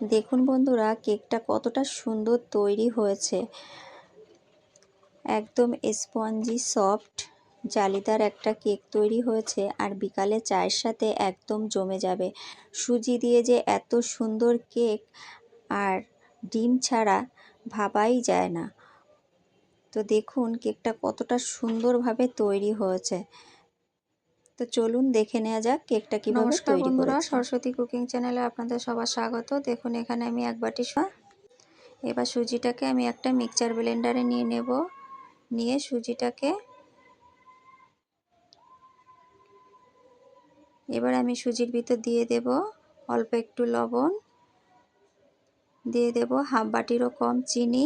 দেখুন বন্ধুরা, কেকটা কতটা সুন্দর তৈরি হয়েছে। একদম স্পঞ্জি, সফট, জালিদার একটা কেক তৈরি হয়েছে আর বিকালে চায়ের সাথে একদম জমে যাবে। সুজি দিয়ে যে এত সুন্দর কেক আর ডিম ছাড়া ভাবাই যায় না। তো দেখুন, কেকটা কতটা সুন্দরভাবে তৈরি হয়েছে। তো চলুন দেখে নেওয়া যাক কেকটা কীভাবে নমস্কার তৈরি বন্ধুরা সরস্বতী কুকিং চ্যানেলে আপনাদের সবার স্বাগত। দেখুন এখানে আমি এক বাটি এবার সুজিটাকে আমি একটা মিক্সচার ব্লেন্ডারে নিয়ে নেব। নিয়ে সুজিটাকে এবার আমি সুজির ভিতর দিয়ে দেব অল্প একটু লবণ। দিয়ে দেব হাফ বাটিরও কম চিনি।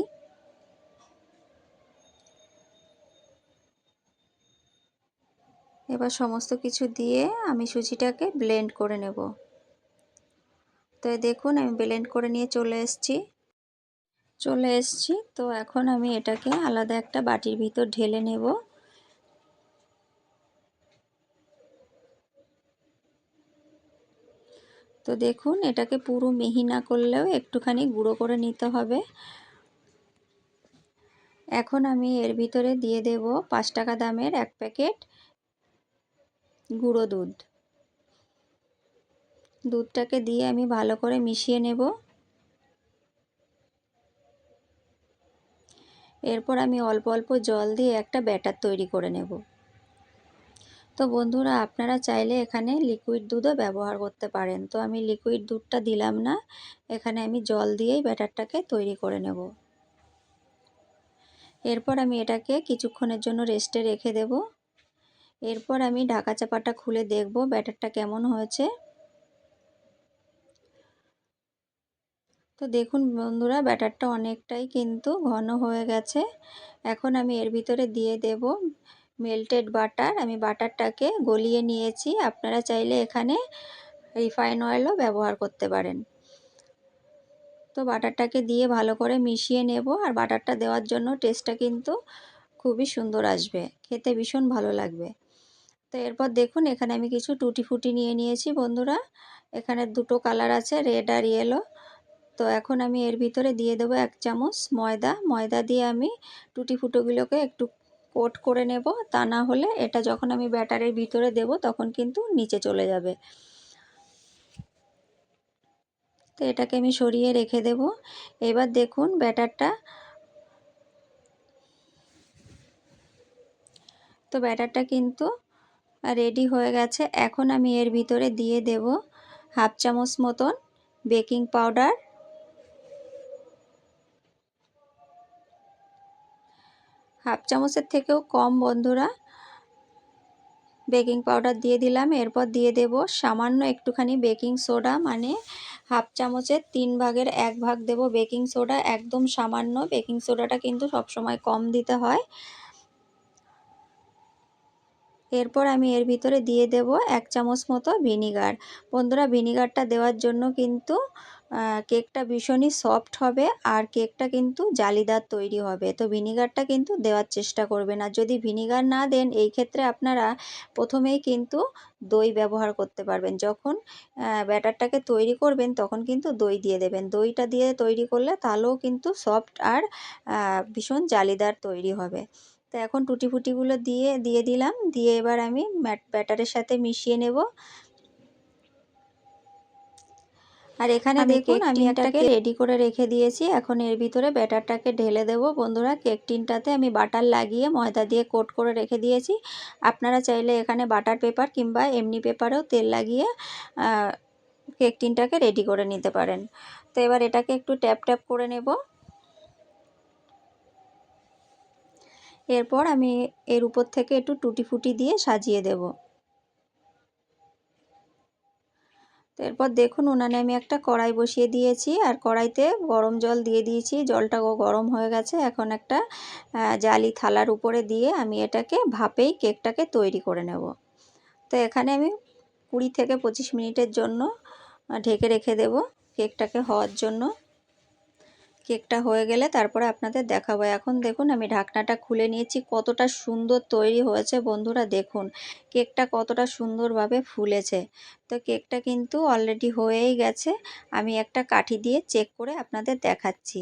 এবার সমস্ত কিছু দিয়ে আমি সুজিটাকে ব্লেন্ড করে নেব। তো দেখুন, আমি ব্লেন্ড করে নিয়ে চলে এসেছি। চলে এসেছি, তো এখন আমি এটাকে আলাদা একটা বাটির ভিতর ঢেলে নেব। তো দেখুন, এটাকে পুরো মিহি না করলেও একটুখানি গুঁড়ো করে নিতে হবে। এখন আমি এর ভিতরে দিয়ে দেব পাঁচ টাকা দামের এক প্যাকেট গুঁড়ো দুধ। দুধটাকে দিয়ে আমি ভালো করে মিশিয়ে নেব। এরপর আমি অল্প অল্প জল দিয়ে একটা ব্যাটার তৈরি করে নেব। তো বন্ধুরা, আপনারা চাইলে এখানে লিকুইড দুধও ব্যবহার করতে পারেন। তো আমি লিকুইড দুধটা দিলাম না, এখানে আমি জল দিয়েই ব্যাটারটাকে তৈরি করে নেব। এরপর আমি এটাকে কিছুক্ষণের জন্য রেস্টে রেখে দেব। এরপর আমি ঢাকা চাপাটা খুলে দেখব ব্যাটারটা কেমন হয়েছে। তো দেখুন বন্ধুরা, ব্যাটারটা অনেকটাই কিন্তু ঘন হয়ে গেছে। এখন আমি এর ভিতরে দিয়ে দেব মেল্টেড বাটার। আমি বাটারটাকে গলিয়ে নিয়েছি। আপনারা চাইলে এখানে রিফাইন অয়েলও ব্যবহার করতে পারেন। তো বাটারটাকে দিয়ে ভালো করে মিশিয়ে নেব আর বাটারটা দেওয়ার জন্য টেস্টটা কিন্তু খুবই সুন্দর আসবে। খেতে ভীষণ ভালো লাগবে। তো এরপর দেখুন, এখানে আমি কিছু টুটি ফুটি নিয়ে নিয়েছি বন্ধুরা। এখানে দুটো কালার আছে, রেড আর ইয়েলো। তো এখন আমি এর ভিতরে দিয়ে দেবো এক চামচ ময়দা। ময়দা দিয়ে আমি টুটি ফুটোগুলোকে একটু কোট করে নেব। তা না হলে এটা যখন আমি ব্যাটারের ভিতরে দেব, তখন কিন্তু নিচে চলে যাবে। তো এটাকে আমি সরিয়ে রেখে দেব। এবার দেখুন, ব্যাটারটা তো ব্যাটারটা কিন্তু রেডি হয়ে গেছে। এখন আমি এর ভিতরে দিয়ে দেব হাফ চামচ মতন বেকিং পাউডার। হাফ চামচের থেকেও কম, বন্ধুরা। বেকিং পাউডার দিয়ে দিলাম। এরপর দিয়ে দেব সামান্য একটুখানি বেকিং সোডা। মানে হাফ চামচের তিন ভাগের এক ভাগ দেব বেকিং সোডা। একদম সামান্য বেকিং সোডাটা কিন্তু সবসময় কম দিতে হয়। এরপর আমি এর ভিতরে দিয়ে দেব এক চামচ মতো ভিনিগার। বন্ধুরা, ভিনিগারটা দেওয়ার জন্য কিন্তু কেকটা ভীষণই সফট হবে আর কেকটা কিন্তু জালিদার তৈরি হবে। তো ভিনিগারটা কিন্তু দেওয়ার চেষ্টা করবেন। আর যদি ভিনিগার না দেন, এই ক্ষেত্রে আপনারা প্রথমেই কিন্তু দই ব্যবহার করতে পারবেন। যখন ব্যাটারটাকে তৈরি করবেন, তখন কিন্তু দই দিয়ে দেবেন। দইটা দিয়ে তৈরি করলে তাহলেও কিন্তু সফট আর ভীষণ জালিদার তৈরি হবে। তো এখন টুটি ফুটিগুলো দিয়ে দিয়ে দিলাম। দিয়ে এবার আমি ব্যাটারের সাথে মিশিয়ে নেব। আর এখানে দেখুন আমি এটাকে রেডি করে রেখে দিয়েছি। এখন এর ভিতরে ব্যাটারটাকে ঢেলে দেব। বন্ধুরা কেক টিনটাতে আমি বাটার লাগিয়ে ময়দা দিয়ে কোট করে রেখে দিয়েছি। আপনারা চাইলে এখানে বাটার পেপার কিংবা এমনি পেপারেও তেল লাগিয়ে কেক টিনটাকে রেডি করে নিতে পারেন। তো এবার এটাকে একটু ট্যাপ ট্যাপ করে নেব। এরপর আমি এর উপর থেকে একটু টুটি ফুটি দিয়ে সাজিয়ে দেব। এরপর দেখুন উনানে আমি একটা কড়াই বসিয়ে দিয়েছি আর কড়াইতে গরম জল দিয়ে দিয়েছি। জলটা গরম হয়ে গেছে। এখন একটা জালি থালার উপরে দিয়ে আমি এটাকে ভাপেই কেকটাকে তৈরি করে নেব। তো এখানে আমি কুড়ি থেকে পঁচিশ মিনিটের জন্য ঢেকে রেখে দেব কেকটাকে হওয়ার জন্য। কেকটা হয়ে গেলে তারপরে আপনাদের দেখাবো। এখন দেখুন, আমি ঢাকনাটা খুলে নিয়েছি। কতটা সুন্দর তৈরি হয়েছে বন্ধুরা, দেখুন। কেকটা কতটা সুন্দরভাবে ফুলেছে। তো কেকটা কিন্তু অলরেডি হয়েই গেছে। আমি একটা কাঠি দিয়ে চেক করে আপনাদের দেখাচ্ছি।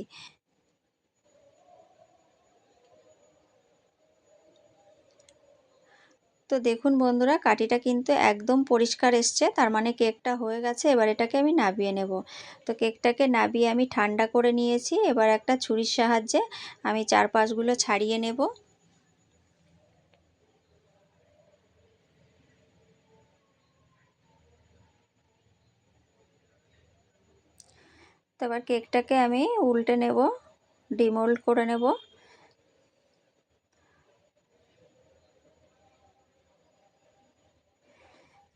তো দেখুন বন্ধুরা, কাঠিটা কিন্তু একদম পরিষ্কার এসছে। তার মানে কেকটা হয়ে গেছে, এবার এটাকে আমি নাবিয়ে নেব। তো কেকটাকে নাবিয়ে আমি ঠান্ডা করে নিয়েছি। এবার একটা ছুরির সাহায্যে আমি চার পাঁচগুলো ছাড়িয়ে নেব। তো এবার কেকটাকে আমি উল্টে নেব, ডিমোল্ড করে নেব।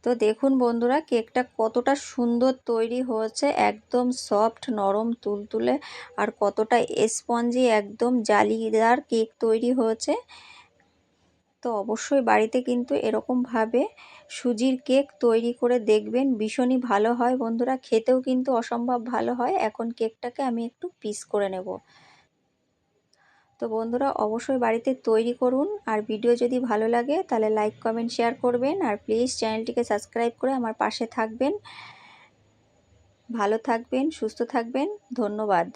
তো দেখুন বন্ধুরা, কেকটা কতটা সুন্দর তৈরি হয়েছে, একদম সফট, নরম, তুলতুলে, আর কতটা স্পঞ্জি, একদম জালিদার কেক তৈরি হয়েছে। তো অবশ্যই বাড়িতে কিন্তু এরকমভাবে সুজির কেক তৈরি করে দেখবেন, ভীষণই ভালো হয় বন্ধুরা, খেতেও কিন্তু অসম্ভব ভালো হয়। এখন কেকটাকে আমি একটু পিস করে নেব। তো বন্ধুরা অবশ্যই বাড়িতে তৈরি করুন। আর ভিডিও যদি ভালো লাগে, তাহলে লাইক কমেন্ট শেয়ার করবেন। আর প্লিজ চ্যানেলটিকে সাবস্ক্রাইব করে আমার পাশে থাকবেন। ভালো থাকবেন, সুস্থ থাকবেন। ধন্যবাদ।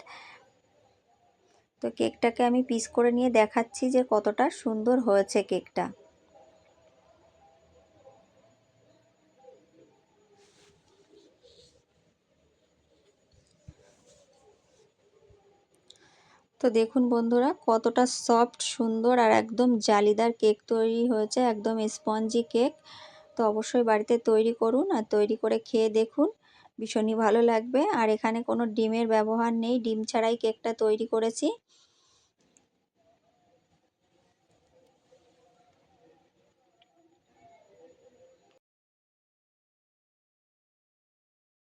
তো কেকটাকে আমি পিস করে নিয়ে দেখাচ্ছি যে কতটা সুন্দর হয়েছে কেকটা তো দেখুন বন্ধুরা, কতটা সফট সুন্দর আর একদম জালিদার কেক তৈরি হয়েছে, একদম স্পঞ্জি কেক তো অবশ্যই বাড়িতে তৈরি করুন আর তৈরি করে খেয়ে দেখুন, ভীষণই ভালো লাগবে। আর এখানে কোনো ডিমের ব্যবহার নেই, ডিম ছাড়াই কেকটা তৈরি করেছি।